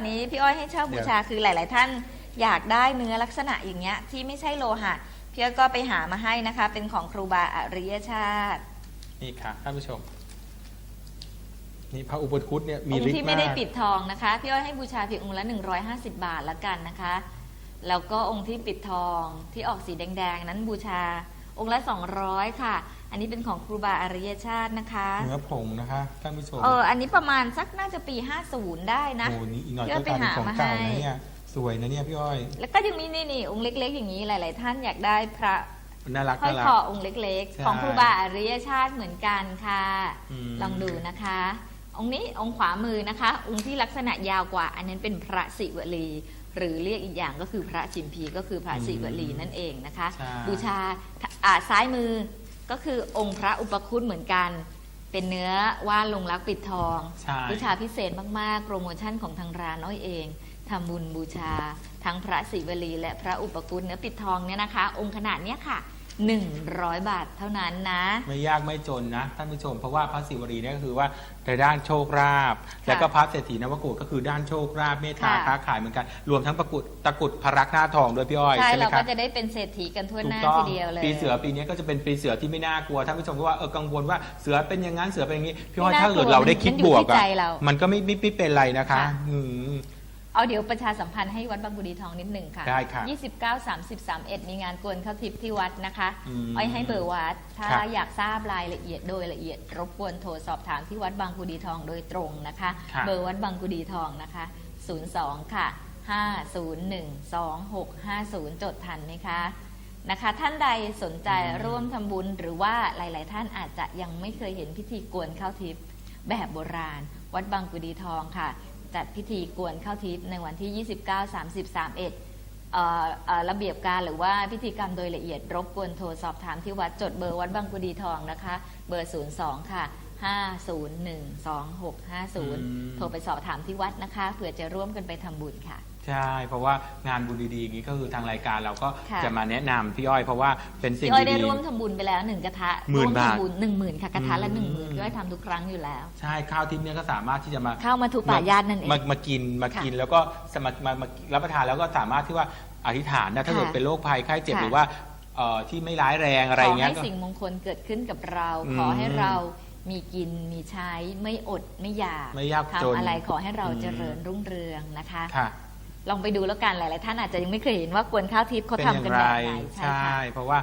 ตอนนี้พี่อ้อยให้เช่าบูชาคือหลาย ๆ ท่านอยากได้เนื้อลักษณะอย่างเงี้ยที่ไม่ใช่โลหะพี่อ้อยก็ไปหามาให้นะคะ เป็นของครูบาอริยชาติ นี่ค่ะท่านผู้ชม นี่พระอุปคุตเนี่ยมีองฤทค์ธิ์ที่มาไม่ได้กปิดทองนะคะ พี่อ้อยให้บูชาเพียงองค์ละ 150 บาทละกันนะคะ แล้วก็องค์ที่ปิดทองที่ออกสีแดง ๆ นั้นบูชา องค์ละ 200 ค่ะ อันนี้เป็นของครูบาอริยชาตินะคะเนื้อผงนะคะท่านผู้ชมเอออันนี้ประมาณสักน่าจะปี 50 ได้นะโอ้นี่อีกหน่อยเดี๋ยวก็กลายเป็นของไปหามาเก่าให้นะเนี่ยสวยนะเนี่ยพี่อ้อย แล้วก็ยังมีนี่นี่องค์เล็ก ๆ อย่างนี้หลาย ๆ ท่านอยากได้พระน่ารักห้อยน่ารัคกอองค์เล็กใช่ๆของครูบาอริยชาติเหมือนกันค่ะอืมลองดูนะคะ องค์นี้องค์ขวามือนะคะ องค์ที่ลักษณะยาวกว่า อันนั้นเป็นพระศิวลี หรือเรียกอีกอย่างก็คือพระชิมพีก็คือพระศิวลีนั่นเองนะคะ ใช่ บูชาอ่าซ้ายมือก็คือองค์พระอุปคุตเหมือนกัน เป็นเนื้อว่านลงรักปิดทอง ใช่ บูชาพิเศษมาก ๆ โปรโมชั่นของทางร้านน้อยเองทำบุญบูชา ทั้งพระศิวลีและพระอุปคุตเนื้อปิดทองเนี่ยนะคะ องค์ขนาดเนี้ยค่ะ 100 บาทเท่านั้นนะ ไม่ยากไม่จนนะท่านผู้ชมเพราะว่าพระศิวลีเนี่ยก็คือว่าในด้านโชคลาภแล้วก็พระเศรษฐีนวโกฏก็คือด้านโชคลาภเมตตาค่ะ ค้าขายเหมือนกัน รวมทั้งประกุดตะกรุดพระรักหน้าทองด้วยพี่อ้อยใช่ใช่ไหมเราครัก็บจะได้เป็นเศรษฐีกันทั่วถูหกน้าต้อทีงเดียวเลย ปีเสือปีนี้ก็จะเป็นปีเสือที่ไม่น่ากลัวท่านผู้ชมก็ว่าเออกังวลว่าเสือเป็นอย่างนั้นเสือเป็นอย่างนี้พี่อ้อยไม่น่าถ้าเกิดกลัวเราได้คิดมันอยู่บวกที่อะใจเรามันก็ไม่ไม่ไม่เป็นไรนะคะค่ะ อืม เอาเดี๋ยวประชาสัมพันธ์ให้วัดบางกุดีทองนิดหนึ่งค่ะ ได้ค่ะ29 30 31 มีงานกวนข้าวทิพย์ที่วัดนะคะอืมอ้อยให้เบอร์วัด ถ้าครับ อยากทราบรายละเอียดโดยละเอียด รบกวนโทรสอบถามที่วัดบางกุดีทองโดยตรงนะคะค่ะเบอร์วัดบางกุดีทองนะคะ 02 ค่ะ 5012650 จดทันไหมคะนะคะ ท่านใดสนใจร่วมทำบุญหรือว่าหลาย ๆ ท่านอาจจะยังไม่เคยเห็นพิธีกวนข้าวทิพย์แบบโบราณ วัดบางกุดีทองค่ะ จัดพิธีกวนข้าวทิพย์ในวันที่ 29 30 31เอ่อเอ่อระเบียบการหรือว่าพิธีกรรมโดยละเอียดรบกวนโทรสอบถามที่วัดจดเบอร์วัดบางกุดีทองนะคะ เบอร์ 02 ค่ะ 5012650 โทรไปสอบถามที่วัดนะคะเผื่อจะร่วมกันไปทำบุญค่ะ ใช่ เพราะว่างานบุญดีๆอย่างนี้ก็คือทางรายการเราก็ค่ะ จะมาแนะนำพี่อ้อย เพราะว่าเป็นสิ่งพี่อ้อยได้ดี ร่วมทำบุญไปแล้วหนึ่งกระทะหมื่นร่วบาททำบุญหนึ่งหมื่นค่ะกระทะละอืม หนึ่งหมื่นพี่อ้อยทำทุกครั้งอยู่แล้ว ๆใช่ข้าวทิพย์เนี่ยก็สามารถที่จะมา เข้ามาทุป่ายาตนั่นเอง มามากินมาค่ะกินแล้วก็สมามามารับประทานแล้วก็สามารถที่ว่าอธิษฐานนะถ้าเกิดค่ะเป็นโรคภัยไข้เจ็บค่ะ หรือว่าเอ่อที่ไม่ร้ายแรงอะไรขออย่างเงี้ให้ยก็ สิ่งมงคลเกิดขึ้นกับเรา อืมขอให้เรามีกินมีใช้ไม่อดไม่อยากไม่ยากจนทำอะไรขอให้เราอืม เจริญรุ่งเรืองนะคะ ค่ะ ลองไปดูแล้วกันหลาย ๆ ท่านอาจจะยังไม่เคยเห็นว่ากวนข้าวทิพย์เขาเป็นทำอย่ากันงไรแบบไหนใช่ใช่ค่ะ เพราะว่า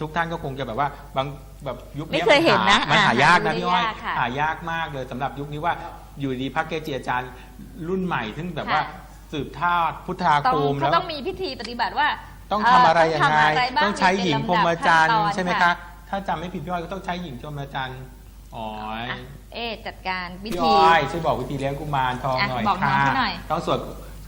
ทุกท่านก็คงจะแบบว่าบางแบบยุคไม่นี้เคยเห็นนะมันหาอ่าหายากนะหาดูพี่อ้อยยากค่ะหายากมากเลยสำหรับยุคนี้ว่าอยู่ดีพระเกจิอาจารย์รุ่นใหม่ซึ่งแบบว่าค่ะสืบทอดพุทธาต้องคมเขาแล้วต้องมีพิธีปฏิบัติว่า ต้องเทำอะไรยังต้ไงทำะรบ้าต้องใช้หญิงพรหมจรรย์เป็นลำดับขั้นตอนใช่ไหมค่ะคะถ้าจำไม่ผิดพี่อ้อยก็ต้องใช้หญิงพรหมจรรย์อ๋ออะเอ๊ะจัดการวิพี่ธีอ้อยช่วยบอกวิธีเลี้ยงกุมารทองอะหน่อยบอกน้องค่ะเขาหน่อยต้องสวด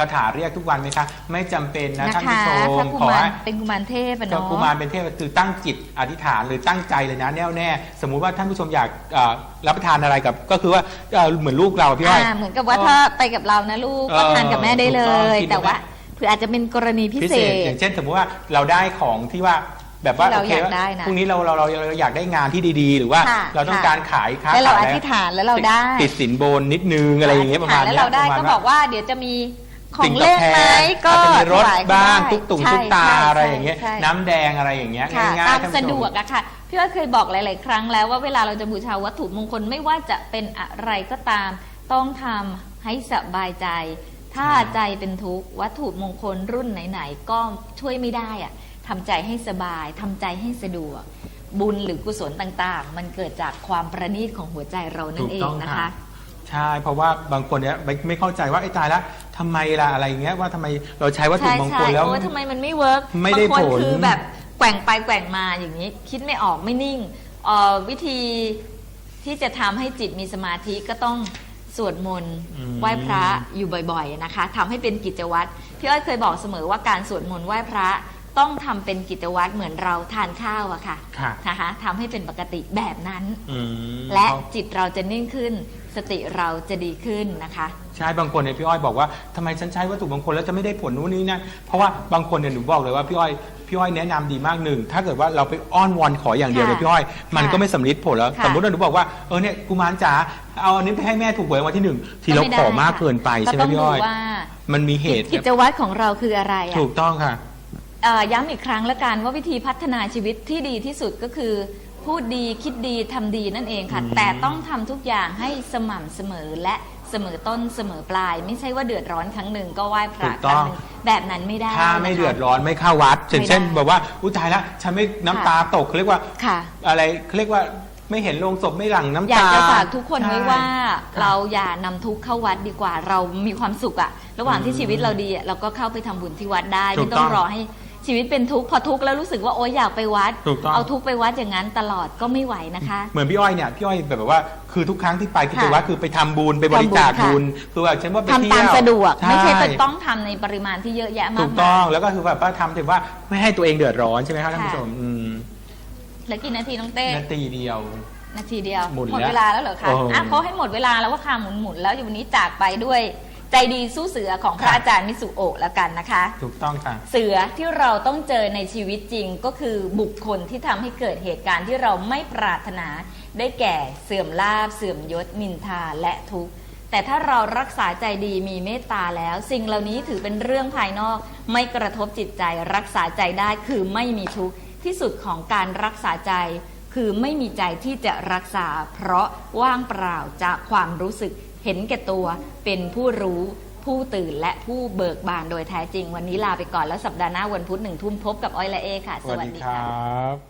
คาถาเรียกทุกวันไหมคะ ไม่จำเป็นนะนะท่านคะผู้ชถ้ามกุขอมารให้ เป็นกุมารเทพอะก็เนาะ กุมารเป็นเทพคือตั้งจิตอธิษฐานหรือตั้งใจเลยนะแน่วแน่สมมุติว่าท่านผู้ชมอยากเอ่อรับประทานอะไรกับ ก็คือว่าเอ่อเหมือนลูกเราพี่อ้อย อ่าเหมือนกับว่าถ้าไปกับเรานะลูกก็เออทานกับแม่ได้เลถูกต้องย กินแต่กับว่าแม่ เผื่ออาจจะเป็นกรณีพิพิเศเศษ ษ อย่างเช่น สมมุติว่าเราได้ของที่ว่าแบบว่าที่เราโอเคอยากได้นะพรุ่งนี้เราเราเราเราอยากได้งานที่ดีๆ หรือว่าค่ะ เราต้องค่ะการขายค้าแล้วเราขายอธิษฐานแล้วเราได้ติดสินบนนิดนึงอะไรอย่างเงี้ยประมาณแล้วเนี้ยเราได้ประมาณก็ว่าบอกว่าเดี๋ยวจะมี ของสิ่งตอบเล่นแทไหมนก็อาจจะมีรถถวายบ้างได้ตุ๊กตุ่งใช่ตุ๊กตาใช่อะไรอย่างเงี้ยใช่น้ำแดงอะไรอย่างเงี้ยค่ะง่ายๆตามท่นผู้ชสะดวกอะค่ะพี่ว่าเคยบอกหลาย ๆ ครั้งแล้วว่าเวลาเราจะบูชาวัตถุมงคลไม่ว่าจะเป็นอะไรก็ตาม ต้องทำให้สบายใจ ถ้าใจเป็นทุกข์วัตถุมงคลรุ่นไหน ๆ ก็ช่วยไม่ได้อะทำใจให้สบายทำใจให้สะดวก บุญหรือกุศลต่าง ๆ มันเกิดจากความประณีตของหัวใจเรานั่นเองนะคะ ใช่ เพราะว่าบางคนเนี้ยไม่ไม่เข้าใจว่าไอ้ตายแล้วทำไมล่ะอะไรอย่างเงี้ยว่าทำไมเราใช้วัตถุใช่มงคใช่ลแล้ว โอ้ยทำไมมันไม่เวิร์กไม่ได้บางคนผล คือแบบแกว่งไปแกว่งมาอย่างนี้ คิดไม่ออกไม่นิ่งเอ่อวิธีที่จะทำให้จิตมีสมาธิก็ต้องสวดมนต์อืม ไหว้พระอยู่บ่อยๆนะคะทำให้เป็นกิจวัตรพี่อ้อยเคยบอกเสมอว่าการสวดมนต์ไหว้พระ ต้องทำเป็นกิจวัตรเหมือนเราทานข้าวอะค่ะค่ะนะคะทำให้เป็นปกติแบบนั้น อืมและเพราะจิตเราจะนิ่งขึ้น สติเราจะดีขึ้นนะคะ ใช่บางคนเนี่ยพี่อ้อยบอกว่าทำไมฉันใช้วัตถุมงคลแล้วจะไม่ได้ผลนู้นนี่นั่นเพราะว่าบางคนเนี่ยหนูบอกเลยว่าพี่อ้อยพี่อ้อยแนะนำดีมากหนึ่งถ้าเกิดว่าเราไปอ้อนวอนขออย่างเดียวเลยค่ะพี่อ้อย มันค่ะก็ไม่สำลิดผลแล้วค่ะสมมติว่าหนูบอกว่าเออเนี่ยกุมารจ๋าเอาอันนี้ไปให้แม่ถูกหวยรางวันที่หนึ่งทีเราไม่ได้ขอมากเกินไปใช่ไหมก็ต้องพี่อ้อยดูว่ามันมีเหตุกิจวัตรของเราคืออะไรอะ ถูกต้องค่ะ เอ่อย้ำอีกครั้งละกันว่าวิธีพัฒนาชีวิตที่ดีที่สุดก็คือ พูดดีคิดดีทำดีนั่นเองค่ะอืมแต่ต้องทำทุกอย่างให้สม่ำเสมอและเสมอต้นเสมอปลาย ไม่ใช่ว่าเดือดร้อนครั้งหนึ่งก็ไหว้พระครั้งหนึ่งแบบนั้นไม่ได้ถ้าไม่นะคะ เดือดร้อนไม่เข้าวัดเช่นไม่ได้เช่นแบบว่าอุ้ยตายละฉันไม่น้ำตาตกเขาเรียกว่าค่ะ อะไรเขาเรียกว่าไม่เห็นโลงศพไม่หลั่งน้ำอยากตาจะฝากทุกคนไว้ใช่ว่าค่ะเราอย่านำทุกข์เข้าวัดดีกว่า เรามีความสุขอะระหว่างที่อืมชีวิตเราดีอะเราก็เข้าไปทำบุญที่วัดได้ ถูไม่กต้อต้งองรอให้ ชีวิตเป็นทุกข์พอทุกข์แล้วรู้สึกว่าโอ๊ยอยากไปวัด ถูกต้อง เอาทุกข์ไปวัดอย่างนั้นตลอดก็ไม่ไหวนะคะ เหมือนพี่อ้อยเนี่ยพี่อ้อยแบบว่าคือทุกครั้งที่ไปที่ค่ะไปวัดคือไปทำบุญไปบริจาคทำบุญค่ะบุญคือแบบฉันว่าไปทำเที่ยวตามสะดวก ไม่ใช่ใช่ไปต้องทำในปริมาณที่เยอะแยะมาถูกกมาต้อยงแล้วก็คือแบบว่าทำถือว่าไม่ให้ตัวเองเดือดร้อนใช่ไหมครับท่านผู้ชมอืมเหลือกี่นาทีน้องเต้ นาทีเดียว นาทีเดียวหมุนหมดแล้วเวลาแล้วเหรอคะโอ้ อะเพราะให้หมดเวลาแล้วว่าค่ะหมุนหมุนๆแล้ววันนี้จากไปด้วย ใจดีสู้เสือของพระค่ะอาจารย์มิสุโอะแล้วกันนะคะ ถูกต้องค่ะ เสือที่เราต้องเจอในชีวิตจริงก็คือบุคคลที่ทำให้เกิดเหตุการณ์ที่เราไม่ปรารถนา ได้แก่เสื่อมลาบเสื่อมยศนินทาและทุกข์แต่ถ้าเรารักษาใจดีมีเมตตาแล้ว สิ่งเหล่านี้ถือเป็นเรื่องภายนอก ไม่กระทบจิตใจรักษาใจได้คือไม่มีทุกข์ที่สุดของการรักษาใจ คือไม่มีใจที่จะรักษา เพราะว่างเปล่าจากความรู้สึก เห็นแก่ตัวเป็นผู้รู้ผู้ตื่นและผู้เบิกบานโดยแท้จริง วันนี้ลาไปก่อนแล้วสัปดาห์หน้าวันพุธหนึ่งทุ่มพบกับอ้อยและเอค่ะ สวัสดีครับ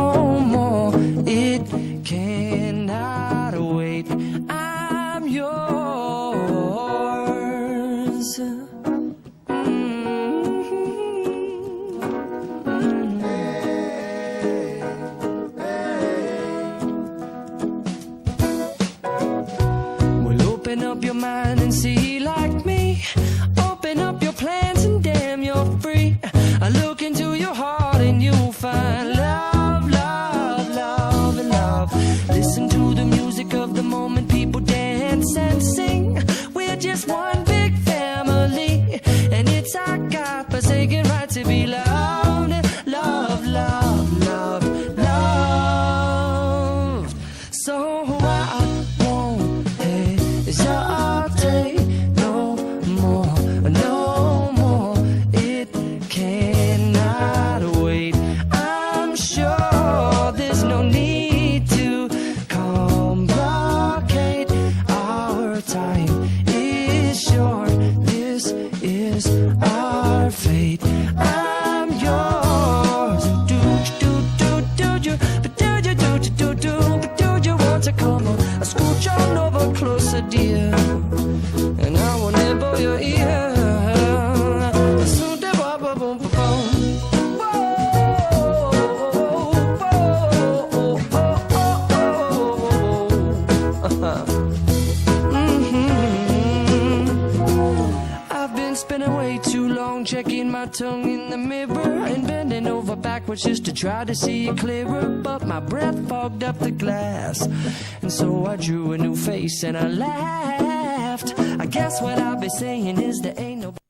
too long checking my tongue in the mirror and bending over backwards just to try to see it clearer. But my breath fogged up the glass, and so I drew a new face and I laughed. I guess what I'll be saying is there ain't no.